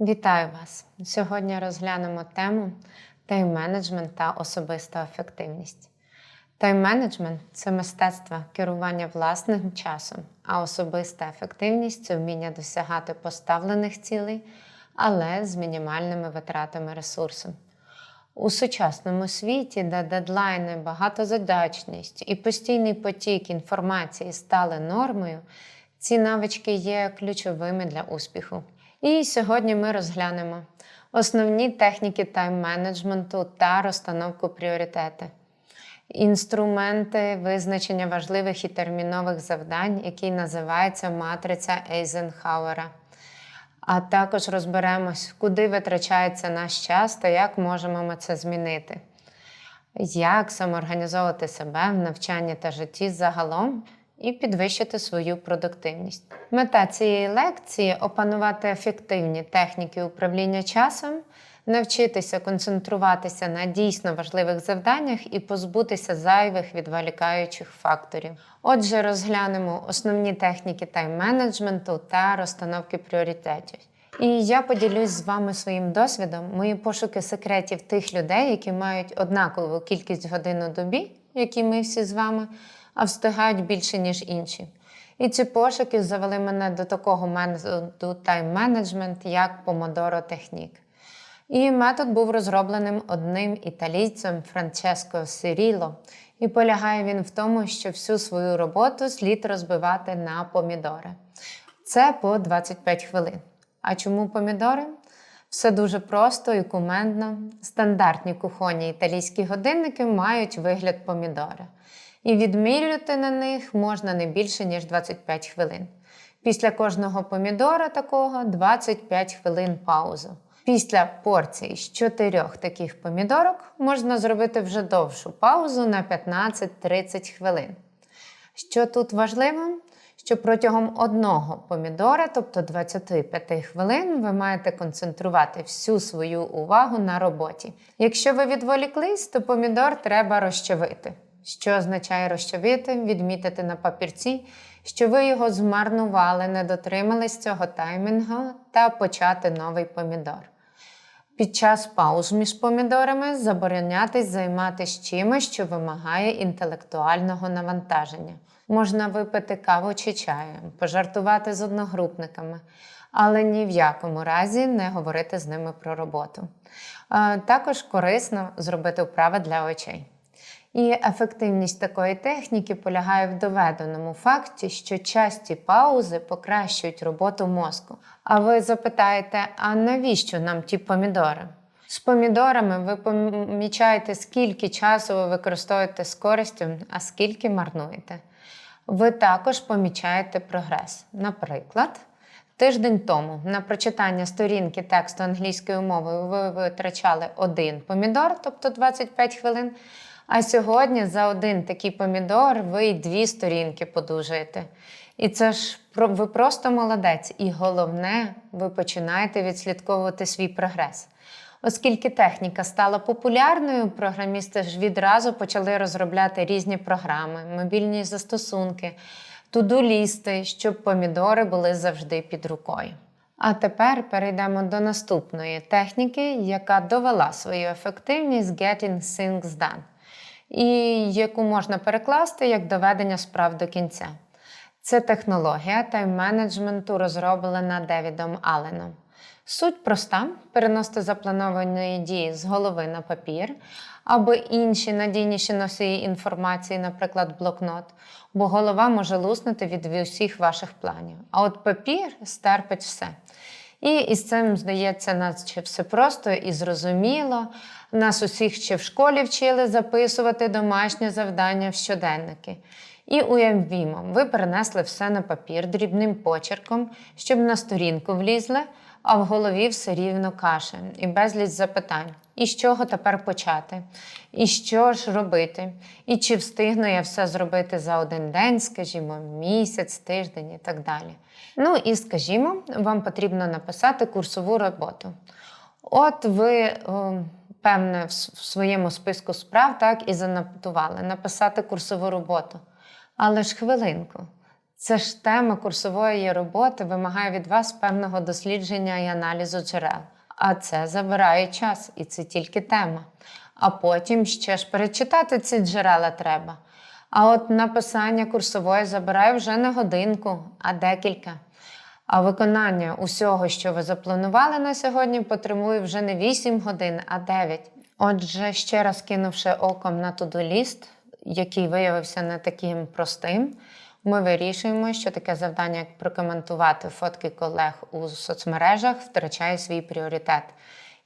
Вітаю вас! Сьогодні розглянемо тему тайм-менеджмент та особиста ефективність. Тайм-менеджмент це мистецтво керування власним часом, а особиста ефективність це вміння досягати поставлених цілей, але з мінімальними витратами ресурсу. У сучасному світі, де дедлайни, багатозадачність і постійний потік інформації стали нормою, ці навички є ключовими для успіху. І сьогодні ми розглянемо основні техніки тайм-менеджменту та розстановку пріоритети, інструменти визначення важливих і термінових завдань, який називається матриця Ейзенхауера. А також розберемось, куди витрачається наш час та як можемо ми це змінити. Як самоорганізовувати себе в навчанні та житті загалом і підвищити свою продуктивність. Мета цієї лекції опанувати ефективні техніки управління часом, навчитися концентруватися на дійсно важливих завданнях і позбутися зайвих відволікаючих факторів. Отже, розглянемо основні техніки тайм-менеджменту та розстановки пріоритетів. І я поділюсь з вами своїм досвідом, мої пошуки секретів тих людей, які мають однакову кількість годин у добі, які ми всі з вами, а встигають більше, ніж інші. І ці пошуки завели мене до такого методу тайм-менеджмент, як Помодоро Технік. І метод був розробленим одним італійцем Франческо Сиріло. І полягає він в тому, що всю свою роботу слід розбивати на помідори. Це по 25 хвилин. А чому помідори? Все дуже просто і кумедно. Стандартні кухонні італійські годинники мають вигляд помідора. І відмірювати на них можна не більше, ніж 25 хвилин. Після кожного помідора такого 25 хвилин паузу. Після порції з чотирьох таких помідорок можна зробити вже довшу паузу на 15-30 хвилин. Що тут важливо? Що протягом одного помідора, тобто 25 хвилин, ви маєте концентрувати всю свою увагу на роботі. Якщо ви відволіклись, то помідор треба розчавити. Що означає розчавити, відмітити на папірці, що ви його змарнували, не дотримались цього таймінгу та почати новий помідор. Під час пауз між помідорами заборонятись займатися чимось, що вимагає інтелектуального навантаження. Можна випити каву чи чаю, пожартувати з одногрупниками, але ні в якому разі не говорити з ними про роботу. Також корисно зробити вправи для очей. І ефективність такої техніки полягає в доведеному факті, що часті паузи покращують роботу мозку. А ви запитаєте, а навіщо нам ті помідори? З помідорами ви помічаєте, скільки часу ви використовуєте з користю, а скільки марнуєте. Ви також помічаєте прогрес. Наприклад, тиждень тому на прочитання сторінки тексту англійською мовою ви витрачали один помідор, тобто 25 хвилин. А сьогодні за один такий помідор ви й дві сторінки подужаєте. І це ж ви просто молодець. І головне, ви починаєте відслідковувати свій прогрес. Оскільки техніка стала популярною, програмісти ж відразу почали розробляти різні програми, мобільні застосунки, туду-лісти, щоб помідори були завжди під рукою. А тепер перейдемо до наступної техніки, яка довела свою ефективність Getting Things Done і яку можна перекласти як доведення справ до кінця. Це технологія тайм-менеджменту, розроблена Девідом Алленом. Суть проста: переносити заплановані дії з голови на папір або інші надійніші носії інформації, наприклад, блокнот, бо голова може луснути від усіх ваших планів. А от папір стерпить все. І із цим, здається, наче все просто і зрозуміло. Нас усіх ще в школі вчили записувати домашнє завдання в щоденники. І уявімо, ви перенесли все на папір дрібним почерком, щоб на сторінку влізли, а в голові все рівно каше і безліч запитань. І з чого тепер почати? І що ж робити? І чи встигну я все зробити за один день, скажімо, місяць, тиждень і так далі. Ну і скажімо, вам потрібно написати курсову роботу. От ви, певне, в своєму списку справ так і занотували написати курсову роботу. Але ж хвилинку, Це ж тема курсової роботи вимагає від вас певного дослідження і аналізу джерел. А це забирає час, і це тільки тема. А потім ще ж перечитати ці джерела треба. А от написання курсової забирає вже не годинку, а декілька. А виконання усього, що ви запланували на сьогодні, потребує вже не 8 годин, а 9. Отже, ще раз кинувши оком на туду-ліст, який виявився не таким простим, ми вирішуємо, що таке завдання, як прокоментувати фотки колег у соцмережах, втрачає свій пріоритет.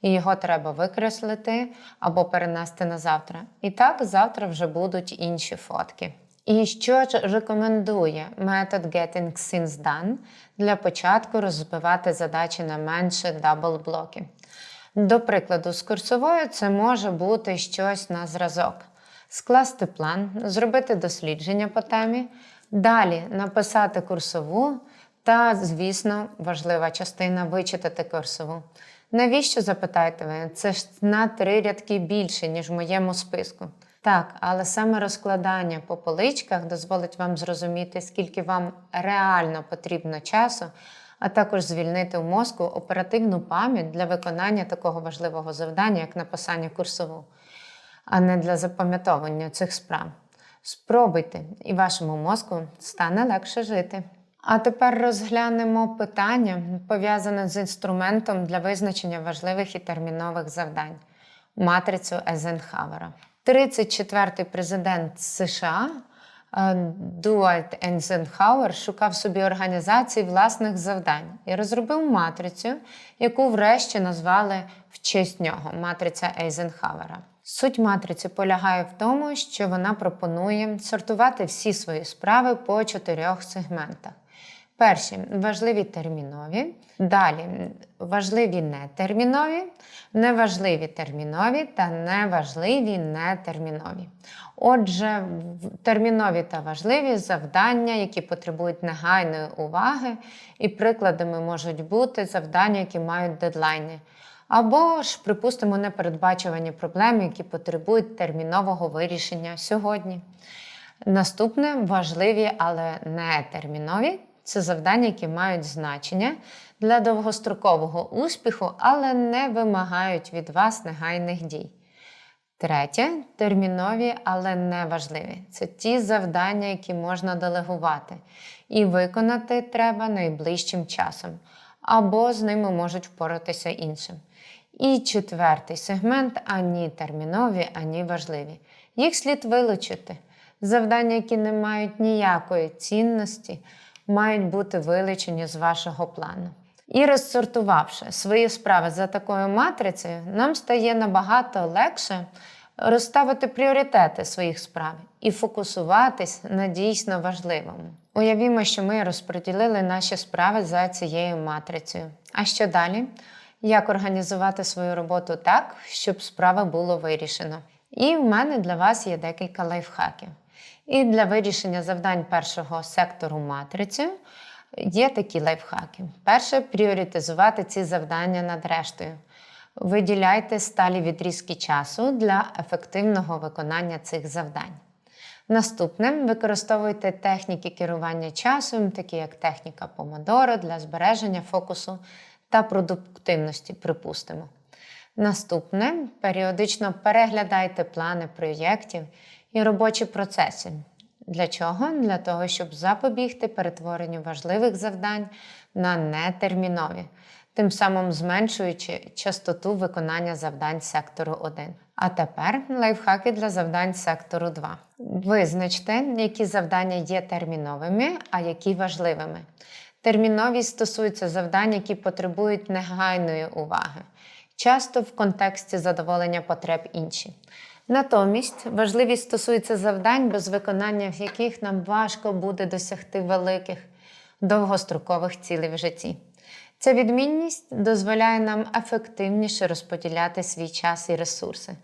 І його треба викреслити або перенести на завтра. І так завтра вже будуть інші фотки. І що ж рекомендує метод Getting Things Done для початку розбивати задачі на менше дабл-блоки. До прикладу, з курсовою це може бути щось на зразок. Скласти план, зробити дослідження по темі, далі написати курсову та, звісно, важлива частина вичитати курсову. Навіщо запитаєте ви? Це ж на три рядки більше, ніж в моєму списку. Так, але саме розкладання по поличках дозволить вам зрозуміти, скільки вам реально потрібно часу, а також звільнити у мозку оперативну пам'ять для виконання такого важливого завдання, як написання курсову, а не для запам'ятовування цих справ. Спробуйте, і вашому мозку стане легше жити. А тепер розглянемо питання, пов'язане з інструментом для визначення важливих і термінових завдань матрицю Ейзенхауера. 34-й президент США е, Дуайт Ейзенхауер шукав собі організації власних завдань і розробив матрицю, яку врешті назвали в честь нього матриця Ейзенхауера. Суть матриці полягає в тому, що вона пропонує сортувати всі свої справи по чотирьох сегментах. Перші важливі термінові, далі важливі нетермінові, неважливі термінові та неважливі нетермінові. Отже, термінові та важливі завдання, які потребують негайної уваги, і прикладами можуть бути завдання, які мають дедлайни. Або ж, припустимо, непередбачувані проблеми, які потребують термінового вирішення сьогодні. Наступне важливі, але не термінові це завдання, які мають значення для довгострокового успіху, але не вимагають від вас негайних дій. Третє термінові, але не важливі. Це ті завдання, які можна делегувати, і виконати треба найближчим часом, або з ними можуть впоратися іншим. І четвертий сегмент ані термінові, ані важливі. Їх слід вилучити. Завдання, які не мають ніякої цінності, мають бути вилучені з вашого плану. І розсортувавши свої справи за такою матрицею, нам стає набагато легше розставити пріоритети своїх справ і фокусуватись на дійсно важливому. Уявімо, що ми розподілили наші справи за цією матрицею. А що далі? Як організувати свою роботу так, щоб справа було вирішено? І в мене для вас є декілька лайфхаків. І для вирішення завдань першого сектору матриці є такі лайфхаки. Перше пріоритизувати ці завдання над рештою. Виділяйте сталі відрізки часу для ефективного виконання цих завдань. Наступне використовуйте техніки керування часом, такі як техніка Помодоро для збереження фокусу та продуктивності, припустимо. Наступне періодично переглядайте плани проєктів і робочі процеси. Для чого? Для того, щоб запобігти перетворенню важливих завдань на нетермінові, тим самим зменшуючи частоту виконання завдань сектору 1. А тепер лайфхаки для завдань сектору 2. Визначте, які завдання є терміновими, а які важливими. Терміновість стосується завдань, які потребують негайної уваги, часто в контексті задоволення потреб інші. Натомість важливість стосується завдань, без виконання в яких нам важко буде досягти великих довгострокових цілей в житті. Ця відмінність дозволяє нам ефективніше розподіляти свій час і ресурси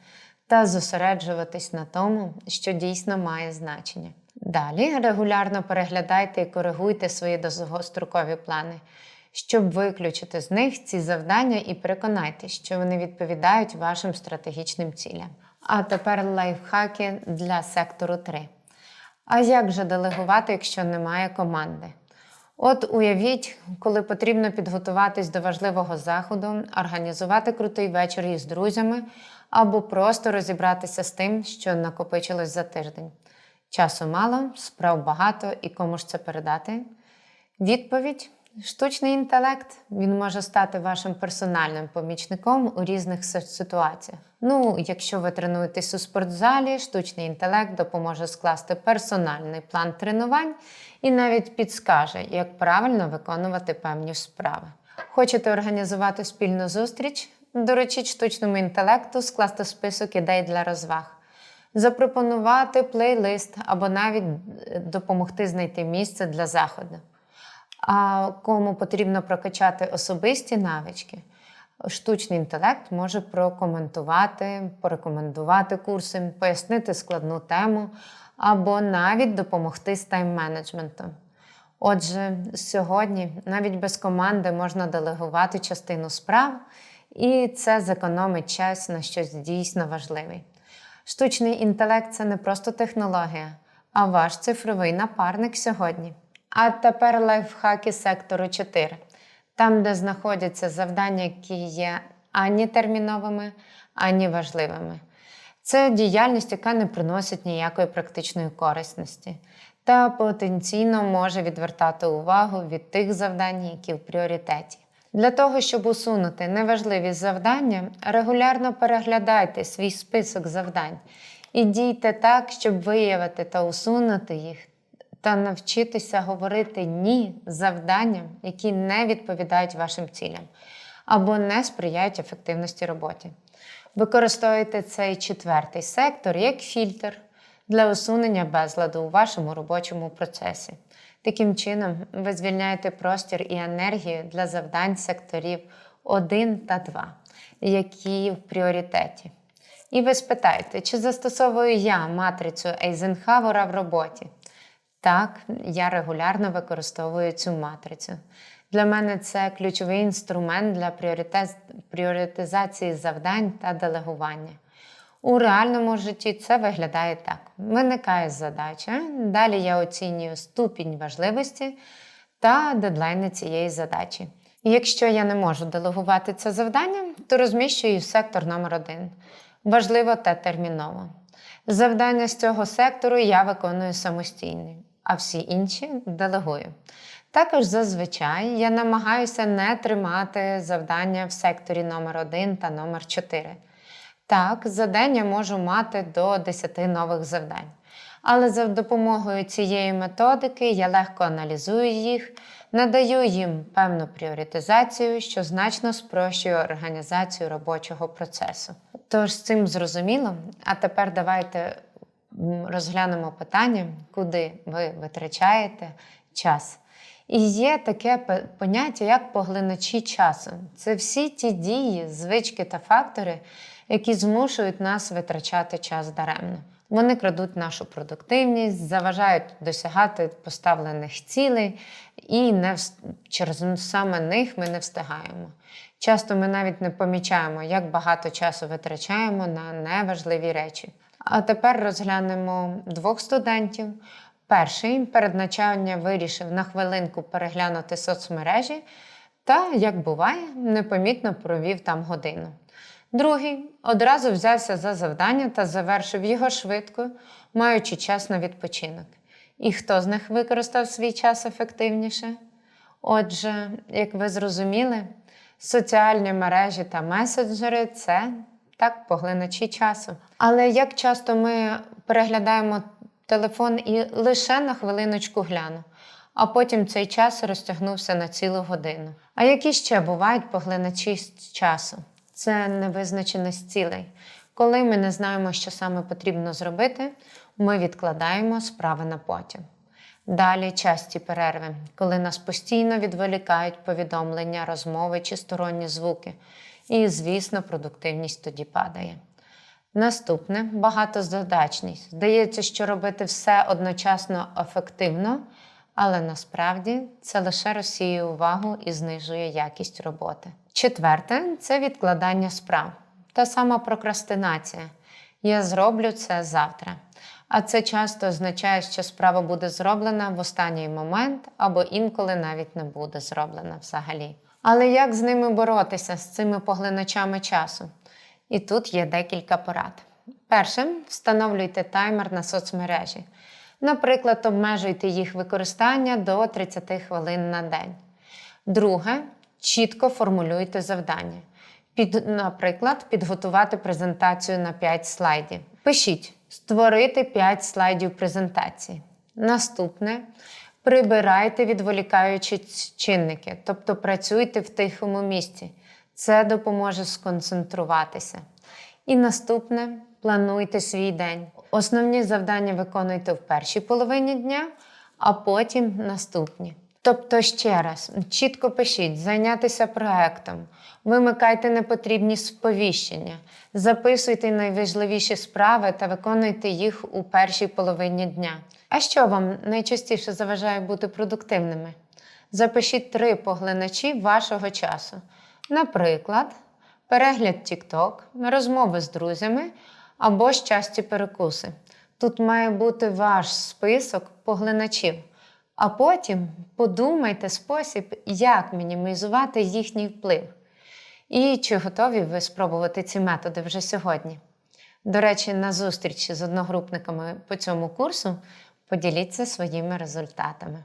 та зосереджуватись на тому, що дійсно має значення. Далі регулярно переглядайте і коригуйте свої довгострокові плани, щоб виключити з них ці завдання і переконайтеся, що вони відповідають вашим стратегічним цілям. А тепер лайфхаки для сектору 3. А як же делегувати, якщо немає команди? От уявіть, коли потрібно підготуватись до важливого заходу, організувати крутий вечір із друзями або просто розібратися з тим, що накопичилось за тиждень. Часу мало, справ багато і кому ж це передати? Відповідь: штучний інтелект він може стати вашим персональним помічником у різних ситуаціях. Ну, якщо ви тренуєтесь у спортзалі, штучний інтелект допоможе скласти персональний план тренувань і навіть підскаже, як правильно виконувати певні справи. Хочете організувати спільну зустріч? Доручіть штучному інтелекту скласти список ідей для розваг запропонувати плейлист або навіть е, допомогти знайти місце для заходу. А кому потрібно прокачати особисті навички, штучний інтелект може прокоментувати, порекомендувати курси, пояснити складну тему або навіть допомогти з тайм-менеджментом. Отже, сьогодні навіть без команди можна делегувати частину справ, і це зекономить час на щось дійсно важливе. Штучний інтелект це не просто технологія, а ваш цифровий напарник сьогодні. А тепер лайфхаки сектору 4, там, де знаходяться завдання, які є ані терміновими, ані важливими. Це діяльність, яка не приносить ніякої практичної корисності та потенційно може відвертати увагу від тих завдань, які в пріоритеті. Для того, щоб усунути неважливі завдання, регулярно переглядайте свій список завдань і дійте так, щоб виявити та усунути їх, та навчитися говорити ні завданням, які не відповідають вашим цілям або не сприяють ефективності роботи. Використовуйте цей четвертий сектор як фільтр для усунення безладу у вашому робочому процесі. Таким чином, ви звільняєте простір і енергію для завдань секторів 1 та 2, які в пріоритеті. І ви спитаєте, чи застосовую я матрицю Ейзенхауера в роботі? Так, я регулярно використовую цю матрицю. Для мене це ключовий інструмент для пріоритизації завдань та делегування. У реальному житті це виглядає так: виникає задача, далі я оцінюю ступінь важливості та дедлайни цієї задачі. Якщо я не можу делегувати це завдання, то розміщую сектор номер 1 Важливо та терміново. Завдання з цього сектору я виконую самостійно, а всі інші делегую. Також зазвичай я намагаюся не тримати завдання в секторі номер 1 та номер 4. Так, за день я можу мати до 10 нових завдань. Але за допомогою цієї методики я легко аналізую їх, надаю їм певну пріоритизацію, що значно спрощує організацію робочого процесу. Тож з цим зрозуміло, а тепер давайте розглянемо питання, куди ви витрачаєте час. І є таке поняття, як поглиначі часу. Це всі ті дії, звички та фактори, які змушують нас витрачати час даремно. Вони крадуть нашу продуктивність, заважають досягати поставлених цілей, і не через саме них ми не встигаємо. Часто ми навіть не помічаємо, як багато часу витрачаємо на неважливі речі. А тепер розглянемо двох студентів. Перший перед навчанням вирішив на хвилинку переглянути соцмережі та, як буває, непомітно провів там годину. Другий одразу взявся за завдання та завершив його швидко, маючи час на відпочинок. І хто з них використав свій час ефективніше? Отже, як ви зрозуміли, соціальні мережі та меседжери це так поглиначі часу. Але як часто ми переглядаємо телефон і лише на хвилиночку гляну, а потім цей час розтягнувся на цілу годину. А які ще бувають поглиначі часу? Це невизначеність цілей. Коли ми не знаємо, що саме потрібно зробити, ми відкладаємо справи на потім. Далі часті перерви, коли нас постійно відволікають повідомлення, розмови чи сторонні звуки. І, звісно, продуктивність тоді падає. Наступне багатозадачність. Здається, що робити все одночасно ефективно, але насправді це лише розсіює увагу і знижує якість роботи. Четверте це відкладання справ. Та сама прокрастинація. Я зроблю це завтра. А це часто означає, що справа буде зроблена в останній момент або інколи навіть не буде зроблена взагалі. Але як з ними боротися з цими поглиначами часу? І тут є декілька порад. Перше, встановлюйте таймер на соцмережі. Наприклад, обмежуйте їх використання до 30 хвилин на день. Друге, чітко формулюйте завдання. Під, наприклад, підготувати презентацію на 5 слайдів. Пишіть створити 5 слайдів презентації. Наступне прибирайте відволікаючі чинники, тобто працюйте в тихому місці. Це допоможе сконцентруватися. І наступне плануйте свій день. Основні завдання виконуйте в першій половині дня, а потім наступні. Тобто, ще раз, чітко пишіть, зайнятися проектом, вимикайте непотрібні сповіщення, записуйте найважливіші справи та виконуйте їх у першій половині дня. А що вам найчастіше заважає бути продуктивними? Запишіть три поглиначі вашого часу. Наприклад, перегляд TikTok, розмови з друзями або щасті перекуси. Тут має бути ваш список поглиначів. А потім подумайте спосіб, як мінімізувати їхній вплив. І чи готові ви спробувати ці методи вже сьогодні? До речі, на зустрічі з одногрупниками по цьому курсу поділіться своїми результатами.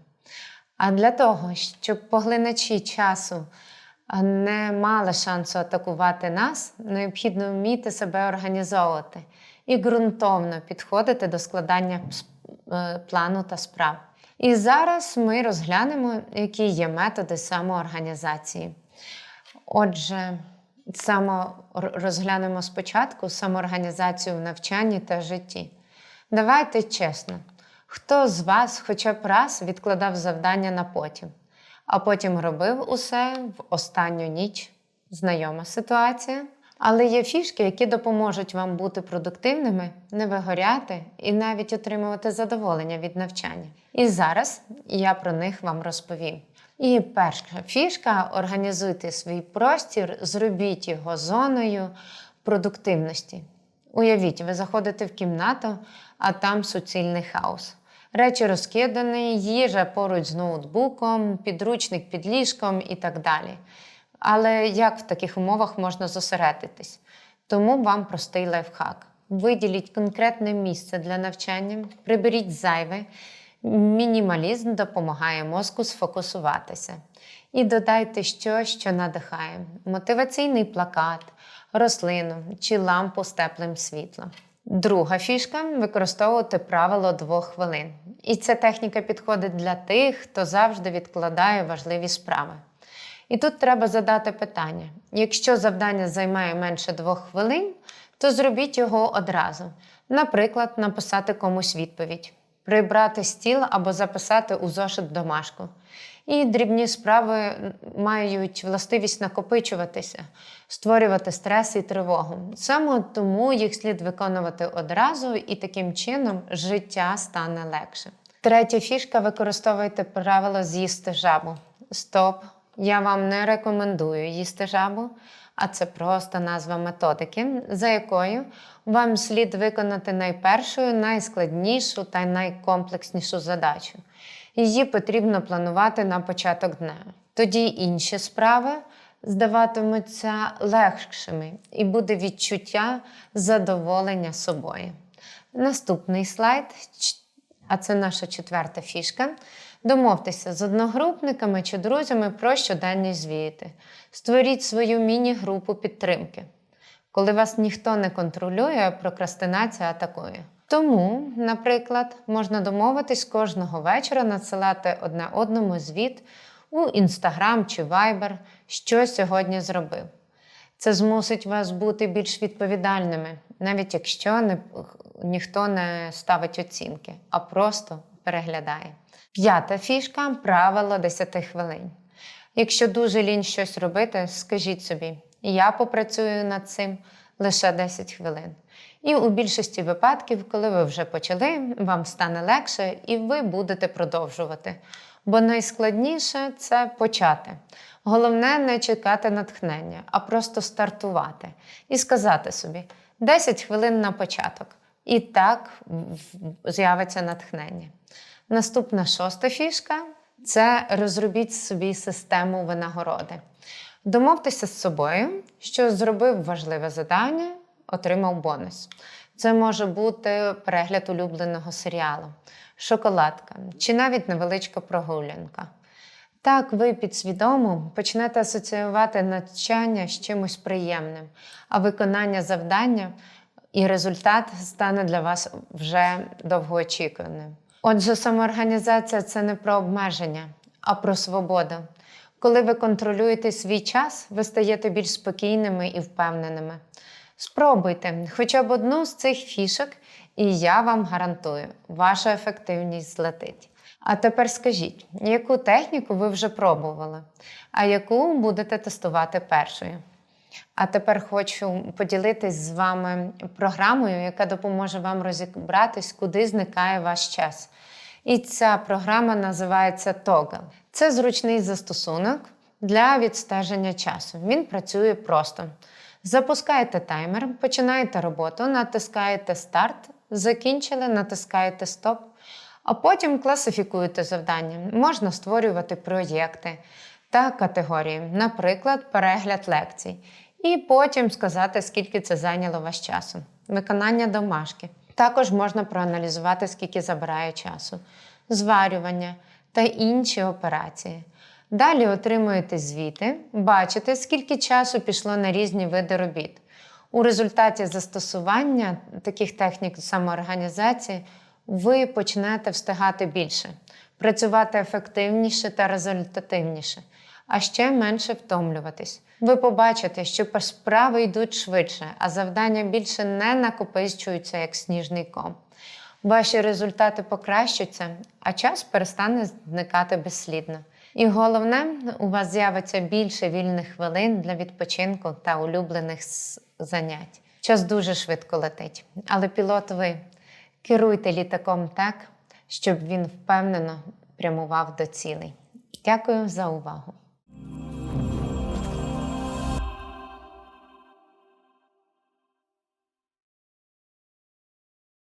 А для того, щоб поглиначі часу не мали шансу атакувати нас, необхідно вміти себе організовувати і ґрунтовно підходити до складання е, плану та справ. І зараз ми розглянемо, які є методи самоорганізації. Отже, само розглянемо спочатку самоорганізацію в навчанні та житті. Давайте чесно, хто з вас хоча б раз відкладав завдання на потім, а потім робив усе в останню ніч? Знайома ситуація. Але є фішки, які допоможуть вам бути продуктивними, не вигоряти і навіть отримувати задоволення від навчання. І зараз я про них вам розповім. І перша фішка організуйте свій простір, зробіть його зоною продуктивності. Уявіть, ви заходите в кімнату, а там суцільний хаос. Речі розкидані, їжа поруч з ноутбуком, підручник під ліжком і так далі. Але як в таких умовах можна зосередитись? Тому вам простий лайфхак. Виділіть конкретне місце для навчання, приберіть зайве. Мінімалізм допомагає мозку сфокусуватися. І додайте щось, що надихає: мотиваційний плакат, рослину чи лампу з теплим світлом. Друга фішка використовувати правило двох хвилин. І ця техніка підходить для тих, хто завжди відкладає важливі справи. І тут треба задати питання: якщо завдання займає менше двох хвилин, то зробіть його одразу. Наприклад, написати комусь відповідь, прибрати стіл або записати у зошит домашку. І дрібні справи мають властивість накопичуватися, створювати стрес і тривогу. Саме тому їх слід виконувати одразу, і таким чином життя стане легше. Третя фішка використовуйте правило з'їсти жабу. Стоп! Я вам не рекомендую їсти жабу, а це просто назва методики, за якою вам слід виконати найпершу, найскладнішу та найкомплекснішу задачу. Її потрібно планувати на початок дня. Тоді інші справи здаватимуться легшими і буде відчуття задоволення собою. Наступний слайд, а це наша четверта фішка. Домовтеся з одногрупниками чи друзями про щоденні звіти. Створіть свою міні-групу підтримки. Коли вас ніхто не контролює, прокрастинація атакує. Тому, наприклад, можна домовитись кожного вечора надсилати одне одному звіт у Instagram чи Viber, що сьогодні зробив. Це змусить вас бути більш відповідальними, навіть якщо не, ніхто не ставить оцінки, а просто переглядає. П'ята фішка правило 10 хвилин. Якщо дуже лінь щось робити, скажіть собі, я попрацюю над цим лише 10 хвилин. І у більшості випадків, коли ви вже почали, вам стане легше і ви будете продовжувати. Бо найскладніше це почати. Головне не чекати натхнення, а просто стартувати і сказати собі 10 хвилин на початок. І так з'явиться натхнення. Наступна шоста фішка це розробіть собі систему винагороди. Домовтеся з собою, що зробив важливе завдання, отримав бонус. Це може бути перегляд улюбленого серіалу, шоколадка чи навіть невеличка прогулянка. Так, ви підсвідомо почнете асоціювати навчання з чимось приємним, а виконання завдання і результат стане для вас вже довгоочікуваним. Отже, самоорганізація це не про обмеження, а про свободу. Коли ви контролюєте свій час, ви стаєте більш спокійними і впевненими. Спробуйте хоча б одну з цих фішок, і я вам гарантую, ваша ефективність злетить. А тепер скажіть, яку техніку ви вже пробували, а яку будете тестувати першою? А тепер хочу поділитись з вами програмою, яка допоможе вам розібратись, куди зникає ваш час. І ця програма називається Toggle. Це зручний застосунок для відстеження часу. Він працює просто. Запускаєте таймер, починаєте роботу, натискаєте старт, закінчили, натискаєте стоп, а потім класифікуєте завдання. Можна створювати проєкти та категорії, наприклад, перегляд лекцій. І потім сказати, скільки це зайняло ваш часу. Виконання домашки. Також можна проаналізувати, скільки забирає часу, зварювання та інші операції. Далі отримуєте звіти, бачите, скільки часу пішло на різні види робіт. У результаті застосування таких технік самоорганізації ви почнете встигати більше, працювати ефективніше та результативніше, а ще менше втомлюватись. Ви побачите, що справи йдуть швидше, а завдання більше не накопичуються як сніжний ком. Ваші результати покращаться, а час перестане зникати безслідно. І головне, у вас з'явиться більше вільних хвилин для відпочинку та улюблених занять. Час дуже швидко летить, але пілот ви керуйте літаком так, щоб він впевнено прямував до цілей. Дякую за увагу!